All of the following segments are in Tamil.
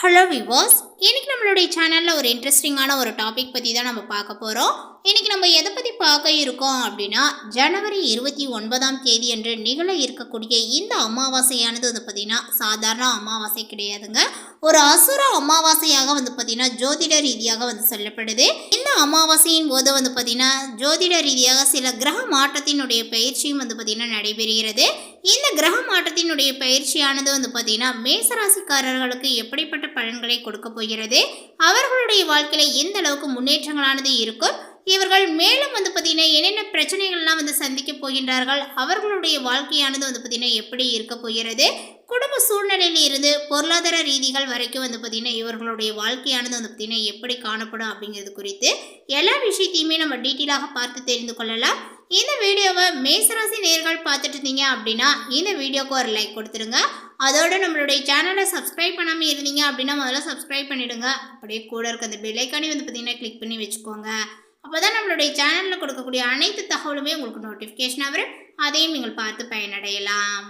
ஹலோ விவாஸ் இன்னைக்கு நம்மளுடைய சேனலில் ஒரு இன்ட்ரெஸ்டிங்கான ஒரு டாபிக் பற்றி தான் நம்ம பார்க்க போகிறோம் இன்னைக்கு நம்ம எதை பற்றி பார்க்க இருக்கோம் அப்படின்னா ஜனவரி இருபத்தி ஒன்பதாம் தேதி என்று நிகழ இருக்கக்கூடிய இந்த அமாவாசையானது வந்து பார்த்திங்கன்னா சாதாரண அமாவாசை கிடையாதுங்க. ஒரு அசுர அமாவாசையாக வந்து பார்த்திங்கன்னா ஜோதிட ரீதியாக வந்து சொல்லப்படுது. இந்த அமாவாசையின் போது வந்து பார்த்திங்கன்னா ஜோதிட ரீதியாக சில கிரக மாற்றத்தினுடைய பயிற்சியும் வந்து பார்த்திங்கன்னா நடைபெறுகிறது. இந்த கிரக மாற்றத்தினுடைய பயிற்சியானது வந்து பார்த்திங்கன்னா மேசராசிக்காரர்களுக்கு எப்படிப்பட்ட பலன்களை கொடுக்க போய் போகிறது அவர்களுடைய வாழ்க்கையில் எந்த அளவுக்கு முன்னேற்றங்களானது இருக்கும்? இவர்கள் மேலும் வந்து பார்த்தீங்கன்னா என்னென்ன பிரச்சனைகள்லாம் வந்து சந்திக்க போகின்றார்கள் அவர்களுடைய வாழ்க்கையானது வந்து பார்த்தீங்கன்னா எப்படி இருக்க போகிறது? குடும்ப சூழ்நிலையில் இருந்து பொருளாதார ரீதிகள் வரைக்கும் வந்து பார்த்திங்கன்னா இவர்களுடைய வாழ்க்கையானது வந்து பார்த்திங்கன்னா எப்படி காணப்படும் அப்படிங்கிறது குறித்து எல்லா விஷயத்தையுமே நம்ம டீட்டெயிலாக பார்த்து தெரிந்து கொள்ளலாம். இந்த வீடியோவை மேசராசி நேர்கள் பார்த்துட்டு இருந்தீங்க அப்படின்னா இந்த வீடியோக்கு ஒரு லைக் கொடுத்துருங்க. அதோட நம்மளுடைய சேனலை சப்ஸ்கிரைப் பண்ணாமல் இருந்தீங்க அப்படின்னா முதல்ல சப்ஸ்கிரைப் பண்ணிவிடுங்க அப்படியே கூட இருக்க அந்த பெல்லைக்கானே வந்து பார்த்தீங்கன்னா கிளிக் பண்ணி வச்சுக்கோங்க. அப்போ தான் நம்மளுடைய சேனலில் கொடுக்கக்கூடிய அனைத்து தகவலுமே உங்களுக்கு நோட்டிஃபிகேஷன் வரும். அதையும் நீங்கள் பார்த்து பயனடையலாம்.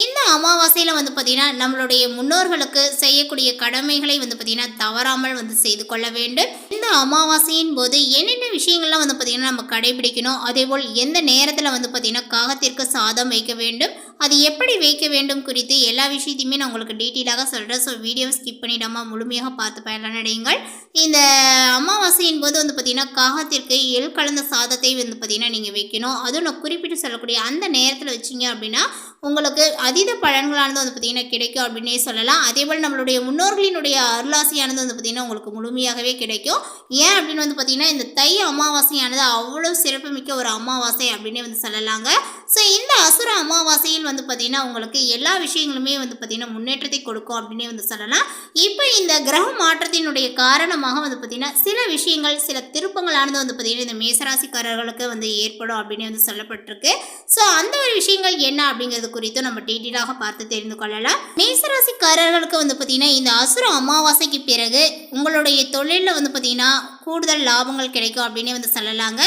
இந்த அமாவாசையில் வந்து பார்த்திங்கன்னா நம்மளுடைய முன்னோர்களுக்கு செய்யக்கூடிய கடமைகளை வந்து பார்த்திங்கன்னா தவறாமல் வந்து செய்து கொள்ள வேண்டும். இந்த அமாவாசையின் போது என்னென்ன விஷயங்கள்லாம் வந்து பார்த்திங்கன்னா நம்ம கடைபிடிக்கணும் அதேபோல் எந்த நேரத்தில் வந்து பார்த்திங்கன்னா காகத்திற்கு சாதம் வைக்க வேண்டும் அது எப்படி வைக்க வேண்டும் குறித்து எல்லா விஷயத்தையுமே நான் உங்களுக்கு டீட்டெயிலாக சொல்கிறேன் ஸோ வீடியோவை ஸ்கிப் பண்ணிடாமல் முழுமையாக பார்த்து பயனடையுங்கள். இந்த அமாவாசையின் போது வந்து பார்த்திங்கன்னா காகத்திற்கு எள் கலந்த சாதத்தை வந்து பார்த்திங்கன்னா நீங்கள் வைக்கணும். அதுவும் நான் குறிப்பிட்டு சொல்லக்கூடிய அந்த நேரத்தில் வச்சிங்க அப்படின்னா உங்களுக்கு அதீத பலன்களானது வந்து பார்த்திங்கன்னா கிடைக்கும் அப்படின்னே சொல்லலாம். அதேபோல் நம்மளுடைய முன்னோர்களினுடைய அருளாசையானது வந்து பார்த்திங்கன்னா உங்களுக்கு முழுமையாகவே கிடைக்கும். ஏன் அப்படின்னு வந்து பார்த்திங்கன்னா இந்த தை அமாவாசையானது அவ்வளோ சிறப்புமிக்க ஒரு அமாவாசை அப்படின்னே வந்து சொல்லலாங்க. ஸோ இந்த அசுர அமாவாசையில் வந்து பார்த்திங்கன்னா உங்களுக்கு எல்லா விஷயங்களுமே வந்து பார்த்திங்கன்னா முன்னேற்றத்தை கொடுக்கும் அப்படின்னே வந்து சொல்லலாம். இப்போ இந்த கிரக மாற்றத்தினுடைய காரணமாக வந்து பார்த்திங்கன்னா சில விஷயங்கள் சில திருப்பங்களானது வந்து பார்த்திங்கன்னா இந்த மேசராசிக்காரர்களுக்கு வந்து ஏற்படும் அப்படின்னு வந்து சொல்லப்பட்டிருக்கு. ஸோ அந்த ஒரு விஷயங்கள் என்ன அப்படிங்கிறது குறித்து நம்ம டீட்டெயிலாக பார்த்து தெரிந்து கொள்ளலாம். மேசராசிக்காரர்களுக்கு வந்து பார்த்திங்கன்னா இந்த அசுர அமாவாசைக்கு பிறகு உங்களுடைய தொழிலில் வந்து பார்த்திங்கன்னா கூடுதல் லாபங்கள் கிடைக்கும் அப்படின்னு வந்து சொல்லலாங்க.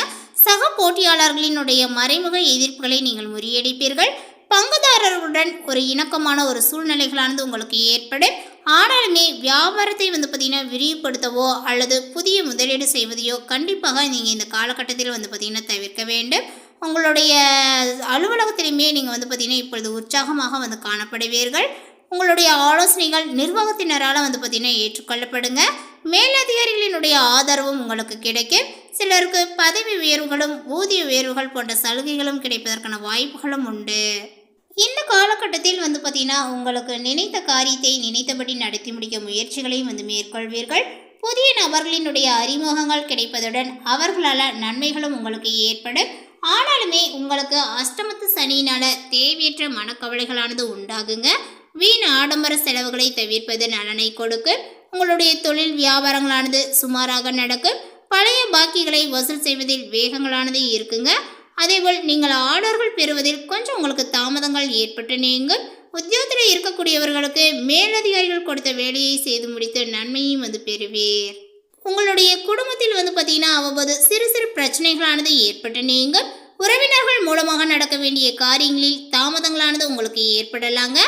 சக போட்டியாளர்களினுடைய மறைமுக எதிர்ப்புகளை நீங்கள் முறியடிப்பீர்கள். பங்குதாரர்களுடன் ஒரு இணக்கமான ஒரு சூழ்நிலைகளானது உங்களுக்கு ஏற்படும் ஆனாலுமே வியாபாரத்தை வந்து பார்த்திங்கன்னா விரிவுபடுத்தவோ அல்லது புதிய முதலீடு செய்வதையோ கண்டிப்பாக நீங்கள் இந்த காலகட்டத்தில் வந்து பார்த்திங்கன்னா தவிர்க்க வேண்டும். உங்களுடைய அலுவலகத்திலுமே நீங்கள் வந்து பார்த்திங்கன்னா இப்பொழுது உற்சாகமாக வந்து காணப்படுவீர்கள். உங்களுடைய ஆலோசனைகள் நிர்வாகத்தினரால் வந்து பார்த்திங்கன்னா ஏற்றுக்கொள்ளப்படுங்க. மேலதிகாரிகளினுடைய ஆதரவும் உங்களுக்கு கிடைக்கும். சிலருக்கு பதவி உயர்வுகளும் ஊதிய உயர்வுகள் போன்ற சலுகைகளும் கிடைப்பதற்கான வாய்ப்புகளும் உண்டு. இந்த காலகட்டத்தில் வந்து பார்த்தீங்கன்னா உங்களுக்கு நினைத்த காரியத்தை நினைத்தபடி நடத்தி முடிக்க முயற்சிகளையும் வந்து மேற்கொள்வீர்கள். புதிய நபர்களினுடைய அறிமுகங்கள் கிடைப்பதுடன் அவர்களால் நன்மைகளும் உங்களுக்கு ஏற்படும். ஆனாலுமே உங்களுக்கு அஷ்டமத்து சனியினால தேவையற்ற மனக்கவலைகளானது உண்டாகுங்க. வீண் ஆடம்பர செலவுகளை தவிர்ப்பது நலனை கொடுக்கும். உங்களுடைய தொழில் வியாபாரங்களானது சுமாராக நடக்கும். பழைய பாக்கிகளை வசூல் செய்வதில் வேகங்களானது இருக்குங்க. அதேபோல் நீங்கள் ஆர்டர்கள் பெறுவதில் கொஞ்சம் உங்களுக்கு தாமதங்கள் ஏற்பட்டு நீங்கள் உத்தியோகத்தில் இருக்கக்கூடியவர்களுக்கு மேலதிகாரிகள் கொடுத்த வேலையை செய்து முடித்து நன்மையும் வந்து பெறுவீர். உங்களுடைய குடும்பத்தில் வந்து பார்த்தீங்கன்னா அவ்வப்போது சிறு சிறு பிரச்சனைகளானது ஏற்பட்டு நீங்கள் உறவினர்கள் மூலமாக நடக்க வேண்டிய காரியங்களில் தாமதங்களானது உங்களுக்கு ஏற்படலாங்க.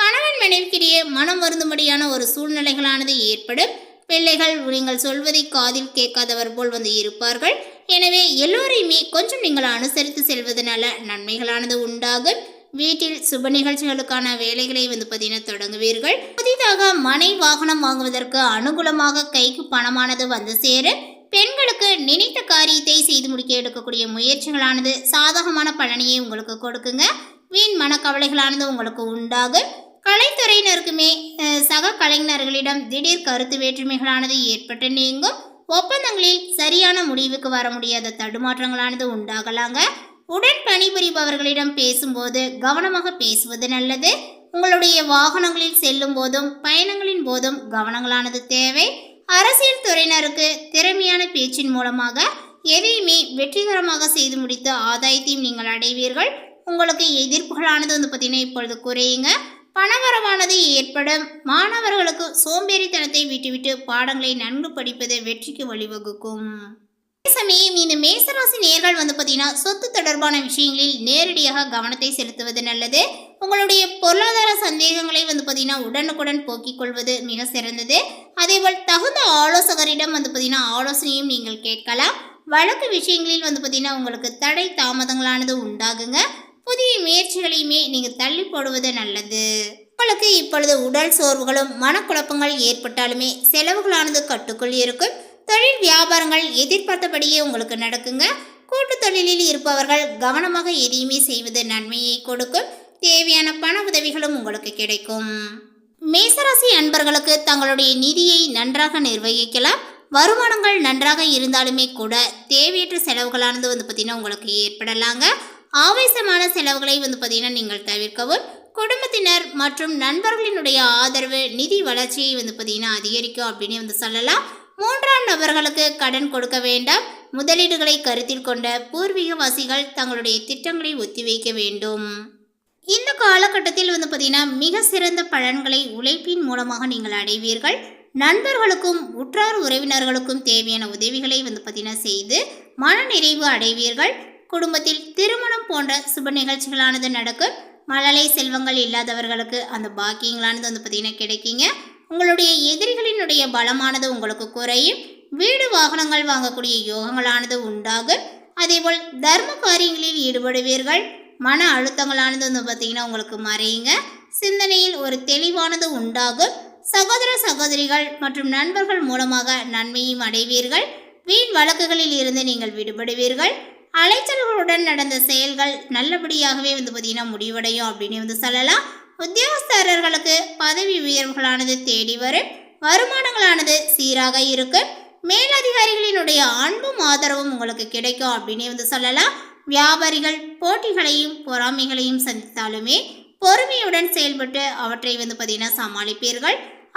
கணவன் மனைவிக்கிடையே மனம் வருந்தும்படியான ஒரு சூழ்நிலைகளானது ஏற்படும். பிள்ளைகள் நீங்கள் சொல்வதை காதில் கேட்காதவர் போல் வந்து இருப்பார்கள். எனவே எல்லோரையுமே கொஞ்சம் நீங்கள் அனுசரித்து செல்வதனால நன்மைகளானது உண்டாகும். வீட்டில் சுப நிகழ்ச்சிகளுக்கான வேலைகளை வந்து பார்த்தீங்கன்னா தொடங்குவீர்கள். புதிதாக மனை வாகனம் வாங்குவதற்கு அனுகூலமாக கைக்கு பணமானது வந்து சேரும். பெண்களுக்கு நினைத்த காரியத்தை செய்து முடிக்க எடுக்கக்கூடிய முயற்சிகளானது சாதகமான பலனையை உங்களுக்கு கொடுக்குங்க. வீண் மனக்கவலைகளானது உங்களுக்கு உண்டாகும். கலைத்துறையினருக்குமே சக கலைஞர்களிடம் திடீர் கருத்து வேற்றுமைகளானது ஏற்பட்டு நீங்கும். ஒப்பந்தங்களில் சரியான முடிவுக்கு வர முடியாத தடுமாற்றங்களானது உண்டாகலாங்க. உடன் பணிபுரிபவர்களிடம் பேசும்போது கவனமாக பேசுவது நல்லது. உங்களுடைய வாகனங்களில் செல்லும் போதும் பயணங்களின் போதும் கவனங்களானது தேவை. அரசியல் துறையினருக்கு திறமையான பேச்சின் மூலமாக எதையுமே வெற்றிகரமாக செய்து முடித்து ஆதாயத்தையும் நீங்கள் அடைவீர்கள். உங்களுக்கு எதிர்ப்புகளானது வந்து பார்த்தீங்கன்னா இப்பொழுது குறையுங்க. பணவரவானது ஏற்படும். மாணவர்களுக்கு சோம்பேறித்தனத்தை விட்டுவிட்டு பாடங்களை நன்கு படிப்பது வெற்றிக்கு வழிவகுக்கும். சமயம் இந்த மேசராசி நேர்கள் வந்து பார்த்தீங்கன்னா சொத்து தொடர்பான விஷயங்களில் நேரடியாக கவனத்தை செலுத்துவது நல்லது. உங்களுடைய பொருளாதார சந்தேகங்களை வந்து பார்த்தீங்கன்னா உடனுக்குடன் போக்கிக் கொள்வது மிக சிறந்தது. அதேபோல் தகுந்த ஆலோசகரிடம் வந்து பார்த்தீங்கன்னா ஆலோசனையும் நீங்கள் கேட்கலாம். வழக்கு விஷயங்களில் வந்து பார்த்தீங்கன்னா உங்களுக்கு தடை தாமதங்களானது உண்டாகுங்க. புதிய முயற்சிகளையுமே நீங்கள் தள்ளி போடுவது நல்லது. உங்களுக்கு இப்பொழுது உடல் சோர்வுகளும் மனக்குழப்பங்கள் ஏற்பட்டாலுமே செலவுகளானது கட்டுக்குள் இருக்கும். தொழில் வியாபாரங்கள் எதிர்பார்த்தபடியே உங்களுக்கு நடக்குங்க. கூட்டு தொழிலில் இருப்பவர்கள் கவனமாக எதையுமே செய்வது நன்மையை கொடுக்கும். தேவையான பண உதவிகளும் உங்களுக்கு கிடைக்கும். மேசராசி அன்பர்களுக்கு தங்களுடைய நிதியை நன்றாக நிர்வகிக்கலாம். வருமானங்கள் நன்றாக இருந்தாலுமே கூட தேவையற்ற செலவுகளானது வந்து பார்த்திங்கன்னா உங்களுக்கு ஏற்படலாங்க. ஆவேசமான செலவுகளை வந்து பார்த்தீங்கன்னா நீங்கள் தவிர்க்கவும் குடும்பத்தினர் மற்றும் நண்பர்களினுடைய ஆதரவு நிதி வளர்ச்சியை வந்து பார்த்தீங்கன்னா அதிகரிக்கும் அப்படின்னு வந்து சொல்லலாம். மூன்றாம் நபர்களுக்கு கடன் கொடுக்க வேண்டாம். முதலீடுகளை கருத்தில் கொண்ட பூர்வீகவாசிகள் தங்களுடைய திட்டங்களை ஒத்திவைக்க வேண்டும். இந்த காலகட்டத்தில் வந்து பார்த்தீங்கன்னா மிக சிறந்த பலன்களை உழைப்பின் மூலமாக நீங்கள் அடைவீர்கள். நண்பர்களுக்கும் உற்றார் உறவினர்களுக்கும் தேவையான உதவிகளை வந்து பார்த்தீங்கன்னா செய்து மன நிறைவு அடைவீர்கள். குடும்பத்தில் திருமணம் போன்ற சுப நிகழ்ச்சிகளானது நடக்கும். மழலை செல்வங்கள் இல்லாதவர்களுக்கு அந்த பாக்கியங்களானது வந்து பார்த்தீங்கன்னா கிடைக்குங்க. உங்களுடைய எதிரிகளினுடைய பலமானது உங்களுக்கு குறையும். வீடு வாகனங்கள் வாங்கக்கூடிய யோகங்களானது உண்டாகும். அதேபோல் தர்ம காரியங்களில் ஈடுபடுவீர்கள். மன அழுத்தங்களானது வந்து பார்த்தீங்கன்னா உங்களுக்கு மறையுங்க. சிந்தனையில் ஒரு தெளிவானது உண்டாகும். சகோதர சகோதரிகள் மற்றும் நண்பர்கள் மூலமாக நன்மையும் அடைவீர்கள். வீண் வழக்குகளில் இருந்து நீங்கள் விடுபடுவீர்கள். அலைச்சல்களுடன் நடந்த செயல்கள் நல்லபடியாகவே வந்து பார்த்தீங்கன்னா முடிவடையும் அப்படின்னு வந்து சொல்லலாம். உத்தியோகஸ்தரர்களுக்கு பதவி உயர்வுகளானது தேடி வரும். வருமானங்களானது சீராக இருக்கும். மேலதிகாரிகளினுடைய அன்பும் ஆதரவும் உங்களுக்கு கிடைக்கும் அப்படின்னு வந்து சொல்லலாம். வியாபாரிகள் போட்டிகளையும் பொறாமைகளையும் சந்தித்தாலுமே பொறுமையுடன் செயல்பட்டு அவற்றை வந்து பார்த்தீங்கன்னா சமாளிப்பீர்கள்.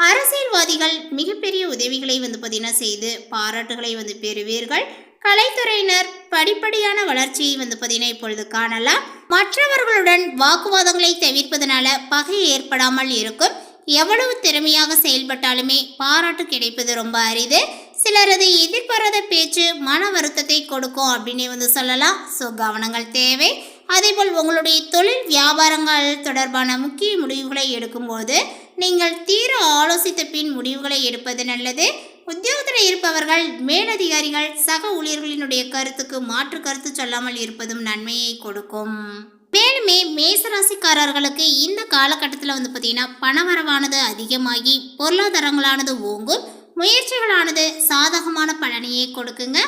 அரசியல்வாதிகள் மிகப்பெரிய உதவிகளை வந்து பார்த்தீங்கன்னா செய்து பாராட்டுகளை வந்து பெறுவீர்கள். கலைத்துறையினர் படிப்படியான வளர்ச்சியை வந்து பார்த்தீங்கன்னா இப்பொழுது காணலாம். மற்றவர்களுடன் வாக்குவாதங்களை தவிர்ப்பதனால பகை ஏற்படாமல் இருக்கும். எவ்வளவு திறமையாக செயல்பட்டாலுமே பாராட்டு கிடைப்பது ரொம்ப அரிது. சிலரது எதிர்பாராத பேச்சு மன வருத்தத்தை கொடுக்கும் அப்படின்னு வந்து சொல்லலாம். ஸோ கவனங்கள் தேவை. அதேபோல் உங்களுடைய தொழில் வியாபாரங்கள் தொடர்பான முக்கிய முடிவுகளை எடுக்கும்போது நீங்கள் தீர ஆலோசித்த பின் முடிவுகளை எடுப்பது நல்லது. உத்தியோகத்தில் இருப்பவர்கள் மேலதிகாரிகள் சக ஊழியர்களினுடைய கருத்துக்கு மாற்று கருத்து சொல்லாமல் இருப்பதும் நன்மையை கொடுக்கும். மேலுமே மேசராசிக்காரர்களுக்கு இந்த காலகட்டத்தில் வந்து பார்த்தீங்கன்னா பணவரவானது அதிகமாகி பொருளாதாரங்களானது ஓங்கும் முயற்சிகளானது சாதகமான பலனையே கொடுக்குங்க.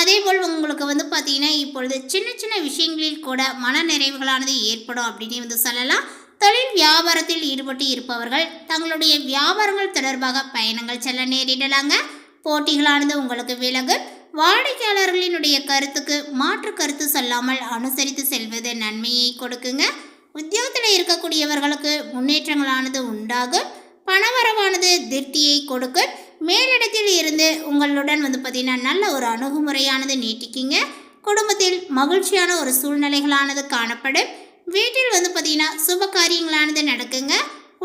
அதே போல் உங்களுக்கு வந்து பார்த்தீங்கன்னா இப்பொழுது சின்ன சின்ன விஷயங்களில் கூட மன நிறைவுகளானது ஏற்படும் அப்படின்னு வந்து சொல்லலாம். தொழில் வியாபாரத்தில் ஈடுபட்டு இருப்பவர்கள் தங்களுடைய வியாபாரங்கள் தொடர்பாக பயணங்கள் செல்ல நேரிடலாங்க. போட்டிகளானது உங்களுக்கு விலகும் வாடிக்கையாளர்களினுடைய கருத்துக்கு மாற்று கருத்து சொல்லாமல் அனுசரித்து செல்வது நன்மையை கொடுக்குங்க. உத்தியோகத்தில் இருக்கக்கூடியவர்களுக்கு முன்னேற்றங்களானது உண்டாகும். பணவரவானது திருப்தியை கொடுக்கும் மேலிடத்தில் இருந்து உங்களுடன் வந்து பார்த்தீங்கன்னா நல்ல ஒரு அணுகுமுறையானது நீட்டிக்குங்க. குடும்பத்தில் மகிழ்ச்சியான ஒரு சூழ்நிலைகளானது காணப்படும். வீட்டில் வந்து பார்த்தீங்கன்னா சுப காரியங்களானது நடக்குங்க.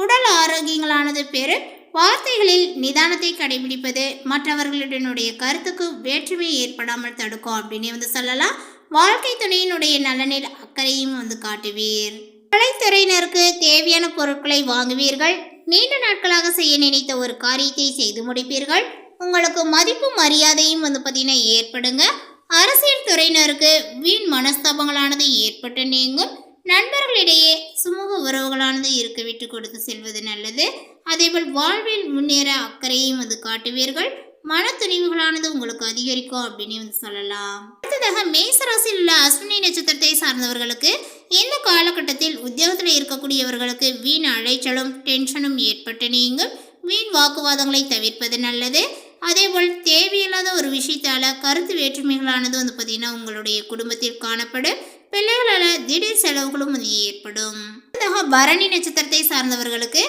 உடல் ஆரோக்கியங்களானது பெரு. வார்த்தைகளில் நிதானத்தை கடைபிடிப்பது மற்றவர்களுடனுடைய கருத்துக்கு வேற்றுமை ஏற்படாமல் தடுக்கும் அப்படின்னு வந்து சொல்லலாம். வாழ்க்கை துணையினுடைய நலனில் அக்கறையும் வந்து காட்டுவீர். கலைத்துறையினருக்கு தேவையான பொருட்களை வாங்குவீர்கள். நீண்ட நாட்களாக செய்ய நினைத்த ஒரு காரியத்தை செய்து முடிப்பீர்கள். உங்களுக்கு மதிப்பு மரியாதையும் வந்து பார்த்தீங்கன்னா ஏற்படுங்க. அரசியல் துறையினருக்கு வீண் மனஸ்தாபங்களானது ஏற்பட்டு நீங்கும். நண்பர்களிடையே சுமூக உறவுகளானது இருக்க விட்டு கொடுத்து செல்வது நல்லது. அதேபோல் வாழ்வில் முன்னேற அக்கறையும் வந்து காட்டுவீர்கள். மன துணிவுகளானது உங்களுக்கு அதிகரிக்கும் அப்படின்னு வந்து சொல்லலாம். அடுத்ததாக மேசராசியில் உள்ள அஸ்வினி நட்சத்திரத்தை சார்ந்தவர்களுக்கு இந்த காலகட்டத்தில் உத்தியோகத்தில் இருக்கக்கூடியவர்களுக்கு வீண் அலைச்சலும் டென்ஷனும் ஏற்பட்டு நீங்கும். வீண் வாக்குவாதங்களை தவிர்ப்பது நல்லது. அதே போல் தேவையில்லாத ஒரு விஷயத்தால் கருத்து வேற்றுமைகளானது வந்து பார்த்தீங்கன்னா உங்களுடைய குடும்பத்தில் காணப்படும் பிள்ளைகளால் திடீர் செலவுகளும் வந்து ஏற்படும். பரணி நட்சத்திரத்தை சார்ந்தவர்களுக்கு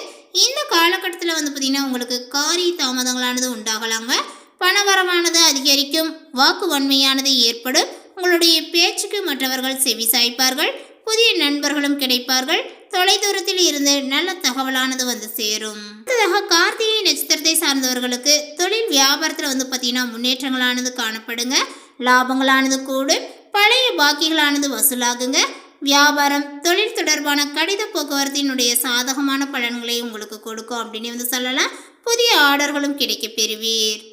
இந்த காலகட்டத்தில் வந்து பார்த்தீங்கன்னா உங்களுக்கு காரி தாமதங்களானது உண்டாகலாங்க. பணவரவானது அதிகரிக்கும் வாக்கு வன்மையானது ஏற்படும் உங்களுடைய பேச்சுக்கு மற்றவர்கள் செவி சாய்ப்பார்கள் புதிய நண்பர்களும் கிடைப்பார்கள் தொலைதூரத்தில் இருந்து நல்ல தகவலானது வந்து சேரும். அடுத்ததாக கார்த்திகை நட்சத்திரத்தை சார்ந்தவர்களுக்கு தொழில் வியாபாரத்தில் வந்து பார்த்தீங்கன்னா முன்னேற்றங்களானது காணப்படுங்க. லாபங்களானது கூடும். பழைய பாக்கிகளானது வசூலாகுங்க. வியாபாரம் தொழில் தொடர்பான கடித போக்குவரத்தினுடைய சாதகமான பலன்களை உங்களுக்கு கொடுக்கும் அப்படின்னு வந்து சொல்லலாம். புதிய ஆர்டர்களும் கிடைக்க பெறுவீர்.